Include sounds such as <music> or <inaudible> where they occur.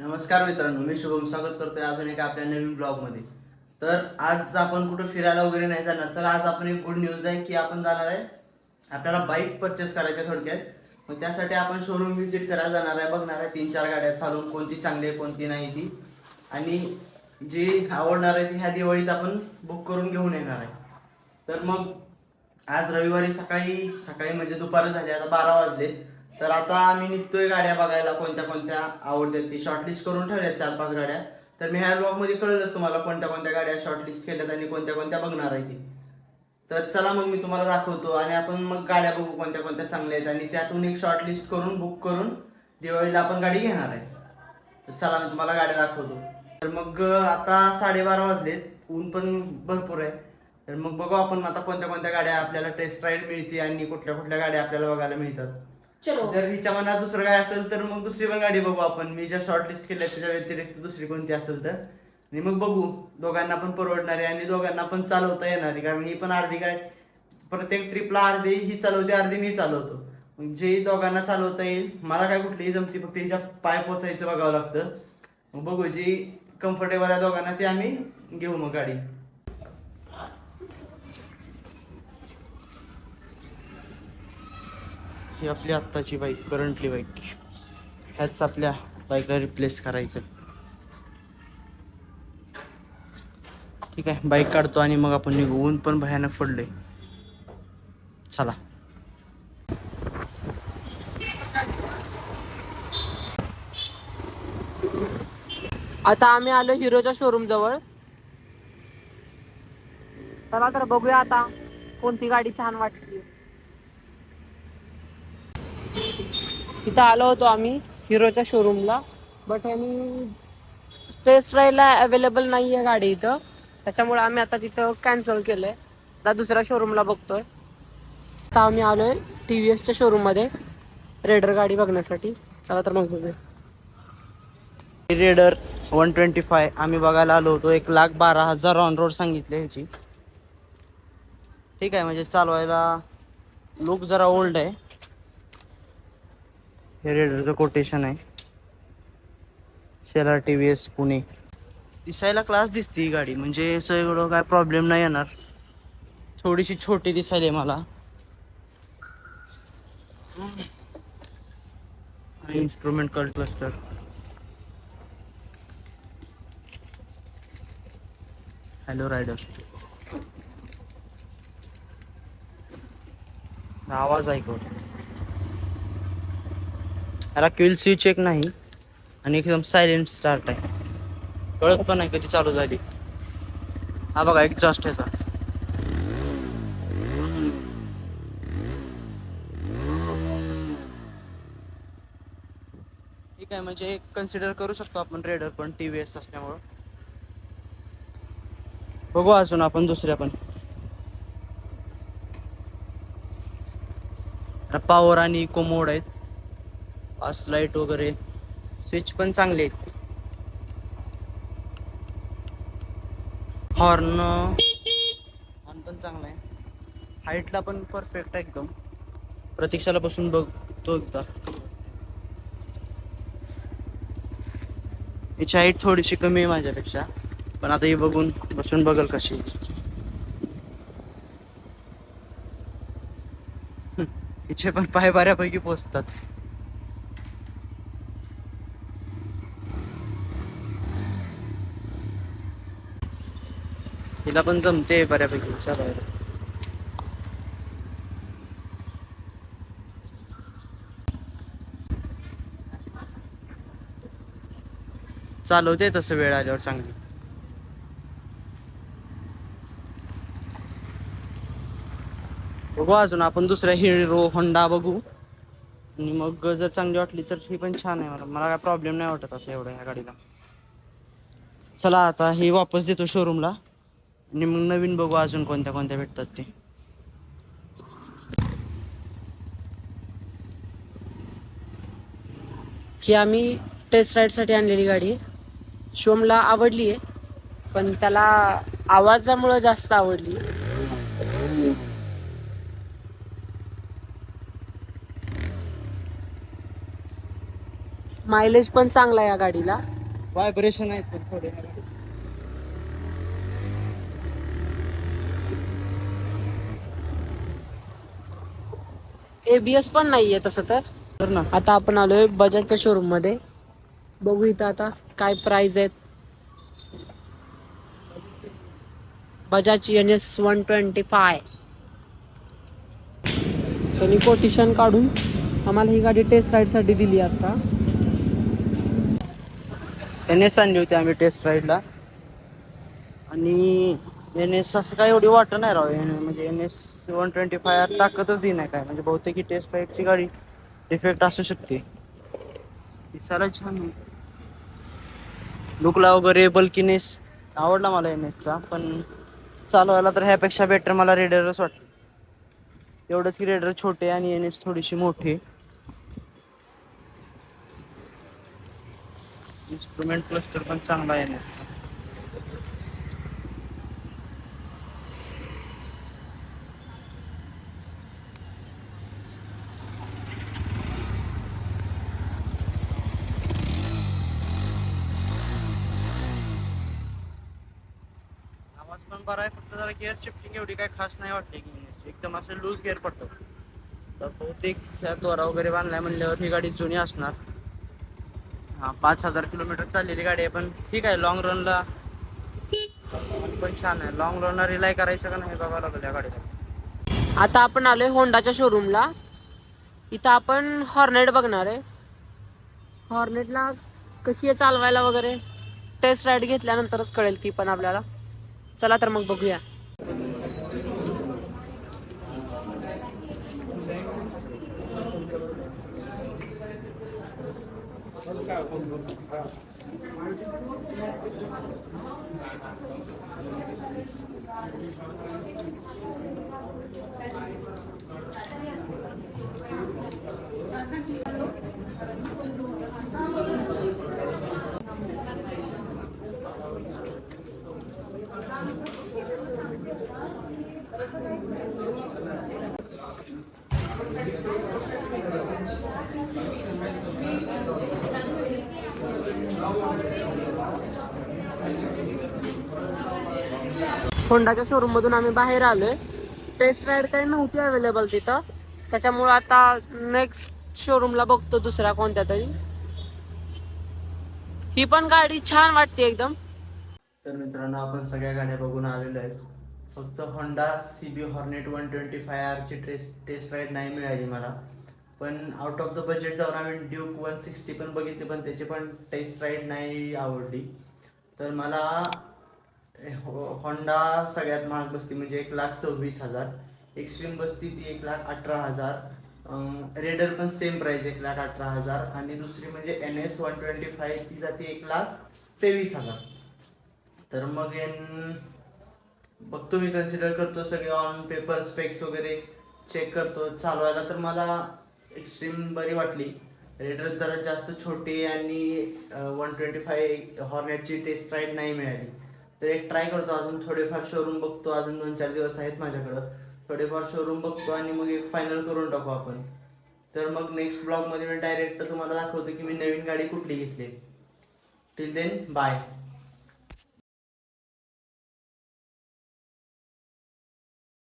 नमस्कार मित्रांनो मी शुभम स्वागत करतोय अजून एका आपल्या नवीन ब्लॉगमध्ये. तर आज आपण कुठं फिरायला वगैरे नाही जाणार तर आज आपण एक गुड न्यूज आहे की आपण जाणार आहे आपल्याला बाईक परचेस करायच्या थोडक्यात. मग त्यासाठी आपण शोरूम व्हिजिट करायला जाणार आहे बघणार आहे तीन चार गाड्या चालून कोणती चांगली आहे कोणती नाही ती. आणि जी आवडणार आहे ती ह्या दिवाळीत आपण बुक करून घेऊन येणार आहे. तर मग आज रविवारी सकाळी सकाळी म्हणजे दुपार झाली आता बारा वाजले तर आता आम्ही निघतोय गाड्या बघायला कोणत्या कोणत्या आवडतात ती शॉर्टलिस्ट करून ठेवल्यात चार पाच गाड्या. तर मी ह्या ब्लॉगमध्ये कळलंच तुम्हाला कोणत्या कोणत्या गाड्या शॉर्टलिस्ट केल्यात आणि कोणत्या कोणत्या बघणार आहे ती. तर चला मग मी तुम्हाला दाखवतो आणि आपण मग गाड्या बघू कोणत्या कोणत्या चांगल्या आहेत आणि त्यातून एक शॉर्टलिस्ट करून बुक करून दिवाळीला आपण गाडी घेणार आहे. तर चला मी तुम्हाला गाड्या दाखवतो. तर मग आता साडेबारा वाजलेत ऊन पण भरपूर आहे. तर मग बघू आपण आता कोणत्या कोणत्या गाड्या आपल्याला टेस्ट राईड मिळते आणि कुठल्या कुठल्या गाड्या आपल्याला बघायला मिळतात. चलो. जर हिच्या मनात दुसरं काय असेल तर मग दुसरी पण गाडी बघू आपण. मी ज्या शॉर्टलिस्ट केल्या त्याच्या व्यतिरिक्त दुसरी कोणती असेल तर. आणि मग बघू. दोघांना पण परवडणारी आणि दोघांना पण चालवता येणारी. कारण ही पण अर्धी काय प्रत्येक ट्रिपला अर्धी ही चालवते अर्धी मी चालवतो. मग जे दोघांना चालवता येईल मला काय कुठलीही जमती फक्त हिच्या पाय पोचायचं बघावं लागतं. मग बघू जी कम्फर्टेबल आहे दोघांना ती आम्ही घेऊ मग गाडी. ही आपली आत्ताची बाईक करंटली बाईक ह्याच आपल्या बाईकला रिप्लेस करायचं. ठीक आहे बाईक काढतो आणि मग आपण निघू. ऊन पण भयानक पडले चला. आता आम्ही आलो हिरोच्या शोरूम जवळ. चला तर बघूया आता कोणती गाडी छान वाटते. तिथं आलो होतो आम्ही हिरोच्या शोरूमला बट यांनी स्पेस राहायला अवेलेबल नाही आहे गाडी इथं. त्याच्यामुळे आम्ही आता तिथं कॅन्सल केलंय. आता दुसऱ्या शोरूमला बघतोय. आता आम्ही आलोय टी व्ही एसच्या शोरूममध्ये रेडर गाडी बघण्यासाठी. चला तर मग बघूया. रेडर वन ट्वेंटी फाय आम्ही बघायला आलो होतो. एक लाख बारा हजार ऑन रोड सांगितले ह्याची. ठीक आहे म्हणजे चालवायला लुक जरा ओल्ड आहे. हे रेडरचं कोटेशन आहे. Seller T V S Pune दिसायला क्लास दिसते ही गाडी. म्हणजे सगळं काय प्रॉब्लेम नाही येणार. थोडीशी छोटी दिसायली मला. इन्स्ट्रुमेंट कल क्लस्टर हॅलो रायडर आवाज ऐकव. याला क्विल स्विच एक नाही आणि एकदम सायलेंट स्टार्ट आहे. कळत पण नाही कधी चालू झाली. हा बघा एक्झॉस्ट ह्याचा ठीक आहे म्हणजे एक कन्सिडर करू शकतो आपण रेडर पण टी व्ही एस असल्यामुळं. बघू अजून आपण दुसऱ्या पण. पॉवर आणि इको मोड आहेत. पास लाइट वगैरे स्विच पण चांगले आहेत. हॉर्न हॉर्न पण चांगला आहे. हाईटला पण परफेक्ट आहे एकदम. प्रतीक्षाला बसून बघतो एकदा. हिची हाईट थोडीशी कमी आहे माझ्यापेक्षा पण आता ही बघून बसून बघल कशी <laughs> तिचे पण पाय बऱ्यापैकी पोचतात तिला पण जमते बऱ्यापैकी बाहेर चालवते तसं वेळ आल्यावर चांगली. बघू अजून आपण दुसऱ्या हिरो होंडा बघू. आणि मग जर चांगली वाटली तर ही पण छान आहे मला. मला काय प्रॉब्लेम नाही वाटत असं एवढं ह्या गाडीला. चला आता हे वापस देतो शोरूमला आणि मग नवीन बघू अजून कोणत्या कोणत्या भेटतात ते. ही आम्ही टेस्ट राईडसाठी आणलेली गाडी. आहे शिवमला आवडली आहे पण त्याला आवाजामुळं जास्त आवडली. मायलेज पण चांगला आहे या गाडीला. व्हायब्रेशन आहेत पण थोडे. एबीएस पण नाहीये तसं तर. ना. आता आपण आलोय बजाजच्या शोरूममध्ये. बघू इथं आता काय प्राइस आहेत. Bajaj N S one twenty five त्यांनी कोटेशन काढून आम्हाला ही गाडी टेस्ट राईडसाठी दिली आता. एन एस आणली होती आम्ही टेस्ट राईडला आणि एन एस असं काय एवढी वाटत नाही राव. NS म्हणजे N S one twenty five ताकदच दी नाही काय. म्हणजे बहुतेक ही टेस्ट राईडची गाडी डिफेक्ट असू शकते. दिसायला छान लुकला वगैरे बल्किनेस आवडला मला एन एसचा. पण चालवायला तर ह्यापेक्षा बेटर मला रेडरच वाटतं. एवढंच की रेडर छोटे आणि एन एस थोडीशी मोठी इन्स्ट्रुमेंट क्लस्टर पण चांगला आहे ना बरा आहे फक्त जरा गिअर शिफ्टिंग एवढी काय खास नाही वाटते की. एकदम असं लूज गिअर पडतो. तर बहुतेक ह्या दोरा वगैरे बांधलाय म्हणल्यावर ही गाडी जुनी असणार. हा पाच हजार किलोमीटर चाललेली गाडी आहे पण ठीक आहे लॉंग रनला पण छान आहे. लॉंग रनला रिलाय करायचं का नाही बघावं लागेल या गाडीला. आता आपण आलोय होंडाच्या शोरूमला इथं आपण हॉर्नेट बघणार आहे. हॉर्नेटला कशी आहे चालवायला वगैरे? टेस्ट राईड घेतल्यानंतरच कळेल ती पण आपल्याला. चला तर मग बघूया होंडाच्या शोरूम मधून आम्ही बाहेर आलोय. टेस्ट राईड काही नव्हती अवेलेबल तिथं. त्याच्यामुळे आता नेक्स्ट शोरूमला बघतो दुसऱ्या कोणत्या तरी. ही पण गाडी छान वाटते एकदम. तर मित्रांनो आपण सगळ्या गाड्या बघून आलेलो आहेत. फक्त Honda C B Hornet one twenty five आरची टेस्ट टेस्ट राईड नाही मिळाली मला. पण आउट ऑफ द बजेट जाऊन आम्ही ड्यूक वन सिक्स्टी पण बघितली पण त्याची पण टेस्ट राईड नाही आवडली. तर मला हो- होंडा सगळ्यात महाग बसती म्हणजे एक लाख सव्वीस हजार एक्स्ट्रीम बसती ती एक लाख अठरा हजार रेडर पण सेम प्राईज एक लाख अठरा हजार आणि दुसरी म्हणजे N S one twenty five ती जाते एक लाख तेवीस हजार. तर मग एन बघतो मी कन्सिडर करतो सगळे ऑन पेपर स्पेक्स वगैरे चेक करतो चालवायला. तर मला एक्स्ट्रीम बरी वाटली. रेडर जरा जास्त छोटी आणि वन ट्वेंटी फाय हॉर्नेटची टेस्ट राईड नाही मिळाली. तर एक ट्राय करतो अजून थोडेफार शोरूम बघतो. अजून दोन चार दिवस आहेत माझ्याकडं. थोडेफार शोरूम बघतो आणि मग एक फायनल करून टाकू आपण. तर मग नेक्स्ट ब्लॉगमध्ये मी डायरेक्ट तुम्हाला दाखवतो की मी नवीन गाडी कुठली घेतली. Till then bye